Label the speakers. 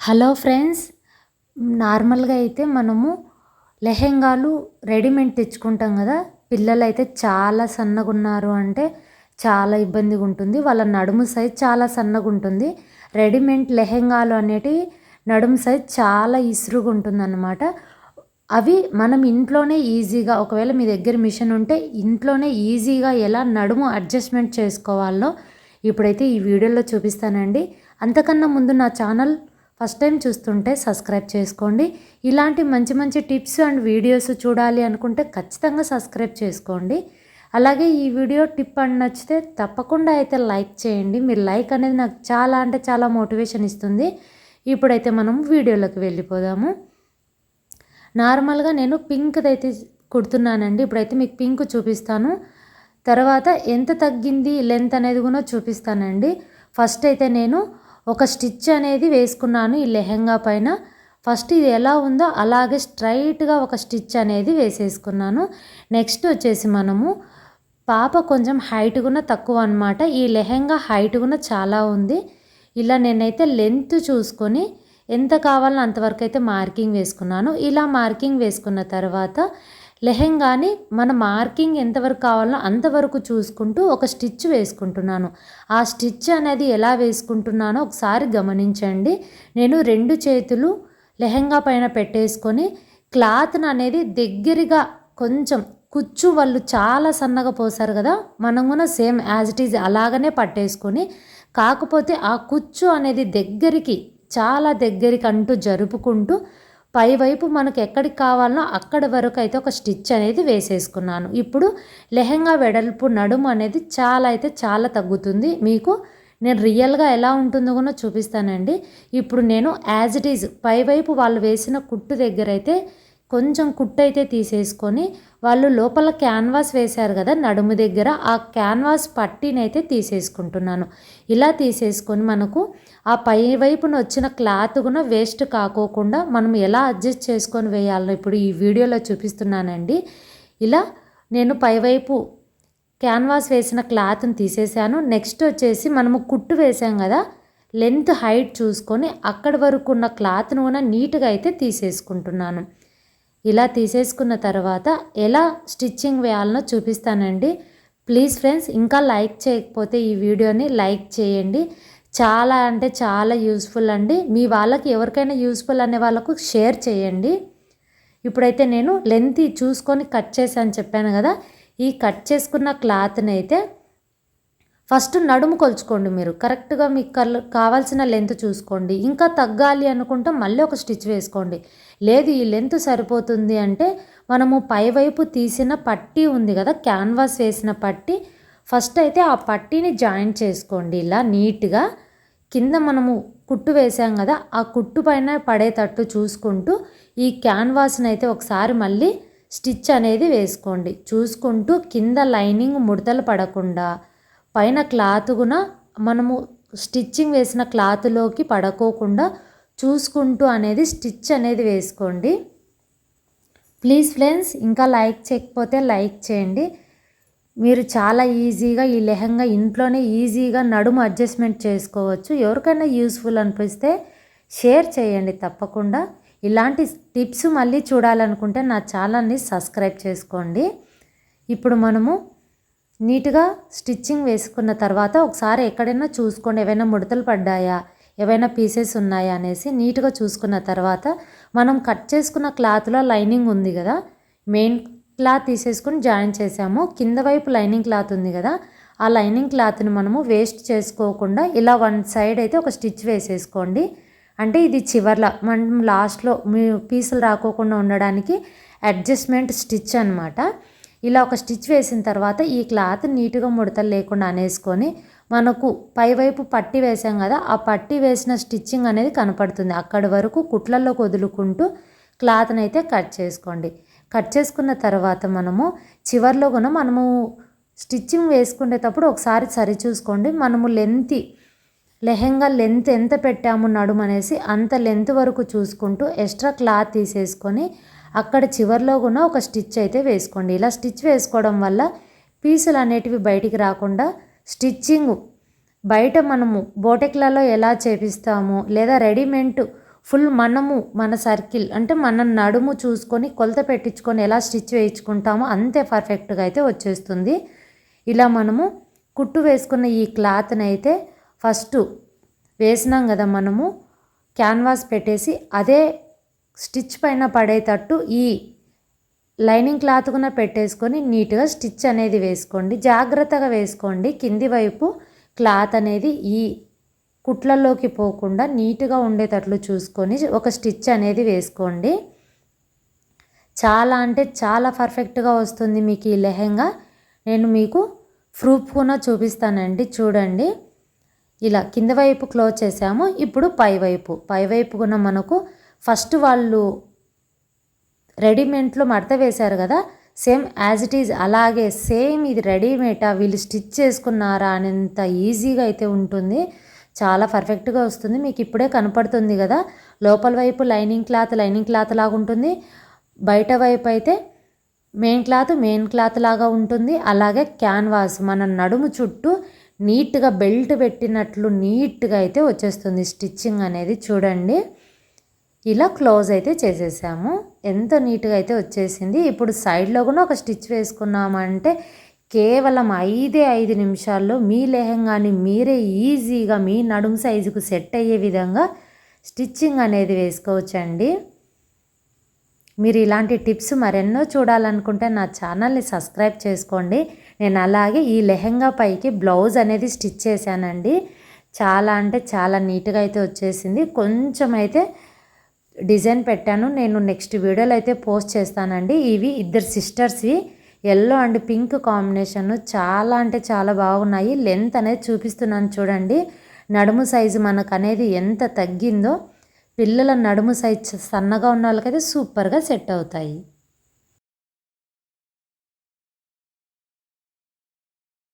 Speaker 1: Hello friends నార్మల్గా అయితే మనము లెహెంగాలు రెడీమేడ్ తెచ్చుకుంటాం కదా. పిల్లలు అయితే చాలా సన్నగా ఉన్నారు అంటే చాలా ఇబ్బందిగా ఉంటుంది వాళ్ళ నడుము సైజ్ చాలా సన్నగా ఉంటుంది రెడీమేడ్ లెహెంగాలు అనేటివి నడుము సైజ్ చాలా ఇసురుగా ఉంటుందన్నమాట అవి మనం ఇంట్లోనే ఈజీగా ఒకవేళ మీ దగ్గర మిషన్ ఉంటే ఇంట్లోనే ఈజీగా ఎలా నడుము అడ్జస్ట్మెంట్ చేసుకోవాలో ఇప్పుడైతే ఈ వీడియోలో చూపిస్తానండి. అంతకన్నా ముందు నా ఛానల్ ఫస్ట్ టైం చూస్తుంటే సబ్స్క్రైబ్ చేసుకోండి. ఇలాంటి మంచి మంచి టిప్స్ అండ్ వీడియోస్ చూడాలి అనుకుంటే ఖచ్చితంగా సబ్స్క్రైబ్ చేసుకోండి. అలాగే ఈ వీడియో టిప్ అని నచ్చితే తప్పకుండా అయితే లైక్ చేయండి. మీరు లైక్ అనేది నాకు చాలా అంటే చాలా మోటివేషన్ ఇస్తుంది. ఇప్పుడైతే మనం వీడియోలోకి వెళ్ళిపోదాము. నార్మల్గా నేను పింక్ది అయితే కుడుతున్నానండి. ఇప్పుడైతే మీకు పింక్ చూపిస్తాను. తర్వాత ఎంత తగ్గింది లెంత్ అనేది కూడా చూపిస్తానండి. ఫస్ట్ అయితే నేను ఒక స్టిచ్ అనేది వేసుకున్నాను ఈ లెహెంగా పైన. ఫస్ట్ ఇది ఎలా ఉందో అలాగే స్ట్రైట్గా ఒక స్టిచ్ అనేది వేసేసుకున్నాను. నెక్స్ట్ వచ్చేసి మనము పాప కొంచెం హైట్ కూడా తక్కువ అనమాట ఈ లెహెంగా హైట్ కూడా చాలా ఉంది. ఇలా నేనైతే లెంత్ చూసుకొని ఎంత కావాలో అంతవరకు అయితే మార్కింగ్ వేసుకున్నాను. ఇలా మార్కింగ్ వేసుకున్న తర్వాత లెహెంగాని మన మార్కింగ్ ఎంతవరకు కావాలో అంతవరకు చూసుకుంటూ ఒక స్టిచ్ వేసుకుంటున్నాను. ఆ స్టిచ్ అనేది ఎలా వేసుకుంటున్నానో ఒకసారి గమనించండి. నేను రెండు చేతులు లెహెంగా పైన పెట్టేసుకొని క్లాత్ని అనేది దగ్గరగా కొంచెం కుచ్చు వాళ్ళు చాలా సన్నగా పోసారు కదా మనం కూడా సేమ్ యాజ్ ఇట్ ఈజ్ అలాగనే పట్టేసుకొని కాకపోతే ఆ కుచ్చు అనేది దగ్గరికి చాలా దగ్గరికి అంటూ జరుపుకుంటూ పైవైపు మనకు ఎక్కడికి కావాలనో అక్కడి వరకు అయితే ఒక స్టిచ్ అనేది వేసేసుకున్నాను. ఇప్పుడు లెహెంగా వెడల్పు నడుము అనేది చాలా అయితే చాలా తగ్గుతుంది. మీకు నేను రియల్గా ఎలా ఉంటుందో కూడా చూపిస్తానండి. ఇప్పుడు నేను యాజ్ ఇట్ ఈజ్ పైవైపు వాళ్ళు వేసిన కుట్టు దగ్గర అయితే కొంచెం కుట్టు అయితే తీసేసుకొని వాళ్ళు లోపల క్యాన్వాస్ వేశారు కదా నడుము దగ్గర ఆ క్యాన్వాస్ పట్టీనైతే తీసేసుకుంటున్నాను. ఇలా తీసేసుకొని మనకు ఆ పై వైపున వచ్చిన క్లాత్ కూడా వేస్ట్ కాకోకుండా మనం ఎలా అడ్జస్ట్ చేసుకొని వేయాలో ఇప్పుడు ఈ వీడియోలో చూపిస్తున్నానండి. ఇలా నేను పైవైపు క్యాన్వాస్ వేసిన క్లాత్ని తీసేసాను. నెక్స్ట్ వచ్చేసి మనము కుట్టు వేసాం కదా లెంత్ హైట్ చూసుకొని అక్కడి వరకు ఉన్న క్లాత్ను కూడా నీట్గా అయితే తీసేసుకుంటున్నాను. ఇలా తీసేసుకున్న తర్వాత ఎలా స్టిచ్చింగ్ వేయాలనో చూపిస్తానండి. ప్లీజ్ ఫ్రెండ్స్ ఇంకా లైక్ చేయకపోతే ఈ వీడియోని లైక్ చేయండి. చాలా అంటే చాలా యూస్ఫుల్ అండి. మీ వాళ్ళకి ఎవరికైనా యూస్ఫుల్ అనే వాళ్ళకు షేర్ చేయండి. ఇప్పుడైతే నేను లెంత్ చూసుకొని కట్ చేశాను చెప్పాను కదా. ఈ కట్ చేసుకున్న క్లాత్ని అయితే ఫస్ట్ నడుము కొలుచుకోండి మీరు. కరెక్ట్గా మీకు కల్ కావాల్సిన లెంత్ చూసుకోండి. ఇంకా తగ్గాలి అనుకుంటే మళ్ళీ ఒక స్టిచ్ వేసుకోండి. లేదు ఈ లెంత్ సరిపోతుంది అంటే మనము పైవైపు తీసిన పట్టీ ఉంది కదా క్యాన్వాస్ వేసిన పట్టీ ఫస్ట్ అయితే ఆ పట్టీని జాయిన్ చేసుకోండి. ఇలా నీట్గా కింద మనము కుట్టు వేసాం కదా ఆ కుట్టు పైన పడేటట్టు చూసుకుంటూ ఈ క్యాన్వాస్ని అయితే ఒకసారి మళ్ళీ స్టిచ్ అనేది వేసుకోండి. చూసుకుంటూ కింద లైనింగ్ ముడతలు పడకుండా పైన క్లాత్ కూడా మనము స్టిచ్చింగ్ వేసిన క్లాత్లోకి పడకోకుండా చూసుకుంటూ అనేది స్టిచ్ అనేది వేసుకోండి. ప్లీజ్ ఫ్రెండ్స్ ఇంకా లైక్ చేయకపోతే లైక్ చేయండి. మీరు చాలా ఈజీగా ఈ లెహంగా ఇంట్లోనే ఈజీగా నడుము అడ్జస్ట్మెంట్ చేసుకోవచ్చు. ఎవరికైనా యూస్ఫుల్ అనిపిస్తే షేర్ చేయండి తప్పకుండా. ఇలాంటి టిప్స్ మళ్ళీ చూడాలనుకుంటే నా ఛానల్ని సబ్స్క్రైబ్ చేసుకోండి. ఇప్పుడు మనము నీట్గా స్టిచ్చింగ్ వేసుకున్న తర్వాత ఒకసారి ఎక్కడైనా చూసుకోండి ఏవైనా ముడతలు పడ్డాయా ఏవైనా పీసెస్ ఉన్నాయా అనేసి నీట్గా చూసుకున్న తర్వాత మనం కట్ చేసుకున్న క్లాత్లో లైనింగ్ ఉంది కదా మెయిన్ క్లాత్ తీసేసుకుని జాయిన్ చేసాము. కింద వైపు లైనింగ్ క్లాత్ ఉంది కదా ఆ లైనింగ్ క్లాత్ని మనము వేస్ట్ చేసుకోకుండా ఇలా వన్ సైడ్ అయితే ఒక స్టిచ్ వేసేసుకోండి. అంటే ఇది చివర్ల మనం లాస్ట్లో మీ పీసులు రాకోకుండా ఉండడానికి అడ్జస్ట్మెంట్ స్టిచ్ అనమాట ఇలా ఒక స్టిచ్ వేసిన తర్వాత ఈ క్లాత్ నీట్గా ముడతలు లేకుండా అనేసుకొని మనకు పైవైపు పట్టి వేసాం కదా ఆ పట్టి వేసిన స్టిచ్చింగ్ అనేది కనపడుతుంది. అక్కడి వరకు కుట్లల్లో వదులుకుంటూ క్లాత్ని అయితే కట్ చేసుకోండి. కట్ చేసుకున్న తర్వాత మనము చివర్లో కూడా మనము స్టిచ్చింగ్ వేసుకునేటప్పుడు ఒకసారి సరి చూసుకోండి మనము లెంత్ లెహెంగా లెంత్ ఎంత పెట్టాము నడుమనేసి అంత లెంత్ వరకు చూసుకుంటూ ఎక్స్ట్రా క్లాత్ తీసేసుకొని అక్కడ చివర్లో కూడా ఒక స్టిచ్ అయితే వేసుకోండి. ఇలా స్టిచ్ వేసుకోవడం వల్ల పీసులు అనేటివి బయటికి రాకుండా స్టిచ్చింగ్ బయట మనము బోటెక్లలో ఎలా చేపిస్తాము లేదా రెడీమేడ్ ఫుల్ మనము మన సర్కిల్ అంటే మన నడుము చూసుకొని కొలత పెట్టించుకొని ఎలా స్టిచ్ వేయించుకుంటామో అంతే పర్ఫెక్ట్గా అయితే వచ్చేస్తుంది. ఇలా మనము కుట్టు వేసుకున్న ఈ క్లాత్ని అయితే ఫస్ట్ వేసినాం కదా మనము క్యాన్వాస్ పెట్టేసి అదే స్టిచ్ పైన పడేటట్టు ఈ లైనింగ్ క్లాత్ కూడా పెట్టేసుకొని నీట్గా స్టిచ్ అనేది వేసుకోండి. జాగ్రత్తగా వేసుకోండి. కింది వైపు క్లాత్ అనేది ఈ కుట్లలోకి పోకుండా నీట్గా ఉండేటట్లు చూసుకొని ఒక స్టిచ్ అనేది వేసుకోండి. చాలా అంటే చాలా పర్ఫెక్ట్గా వస్తుంది మీకు ఈ లెహెంగా. నేను మీకు ప్రూఫ్ కూడా చూపిస్తానండి. చూడండి. ఇలా కింద వైపు క్లోజ్ చేసాము. ఇప్పుడు పై వైపు. పై వైపు కూడా మనకు ఫస్ట్ వాళ్ళు రెడీమేడ్లో మడత వేశారు కదా సేమ్ యాజ్ ఇట్ ఈజ్ అలాగే సేమ్ ఇది రెడీమేటా వీళ్ళు స్టిచ్ చేసుకున్నారా అనేంత ఈజీగా అయితే ఉంటుంది. చాలా పర్ఫెక్ట్గా వస్తుంది. మీకు ఇప్పుడే కనపడుతుంది కదా లోపల వైపు లైనింగ్ క్లాత్ లైనింగ్ క్లాత్ లాగా ఉంటుంది. బయట వైపు అయితే మెయిన్ క్లాత్ మెయిన్ క్లాత్ లాగా ఉంటుంది. అలాగే క్యాన్వాస్ మన నడుము చుట్టూ నీట్గా బెల్ట్ పెట్టినట్లు నీట్గా అయితే వచ్చేస్తుంది స్టిచ్చింగ్ అనేది చూడండి. ఇలా క్లోజ్ అయితే చేసేసాము. ఎంత నీట్గా అయితే వచ్చేసింది. ఇప్పుడు సైడ్లో కూడా ఒక స్టిచ్ వేసుకున్నామంటే కేవలం ఐదే ఐదు నిమిషాల్లో మీ లెహంగాని మీరే ఈజీగా మీ నడుము సైజుకు సెట్ అయ్యే విధంగా స్టిచ్చింగ్ అనేది వేసుకోవచ్చండి. మీరు ఇలాంటి టిప్స్ మరెన్నో చూడాలనుకుంటే నా ఛానల్ని సబ్స్క్రైబ్ చేసుకోండి. నేను అలాగే ఈ లెహంగా పైకి బ్లౌజ్ అనేది స్టిచ్ చేశానండి. చాలా అంటే చాలా నీట్గా అయితే వచ్చేసింది. కొంచెం అయితే డిజైన్ పెట్టాను. నేను నెక్స్ట్ వీడియోలో అయితే పోస్ట్ చేస్తానండి. ఇవి ఇద్దరు సిస్టర్స్వి ఎల్లో అండ్ పింక్ కాంబినేషన్ చాలా అంటే చాలా బాగున్నాయి. లెంత్ అనేది చూపిస్తున్నాను చూడండి. నడుము సైజు మనకు అనేది ఎంత తగ్గిందో పిల్లల నడుము సైజ్ సన్నగా ఉన్న వాళ్ళకైతే సూపర్గా సెట్ అవుతాయి.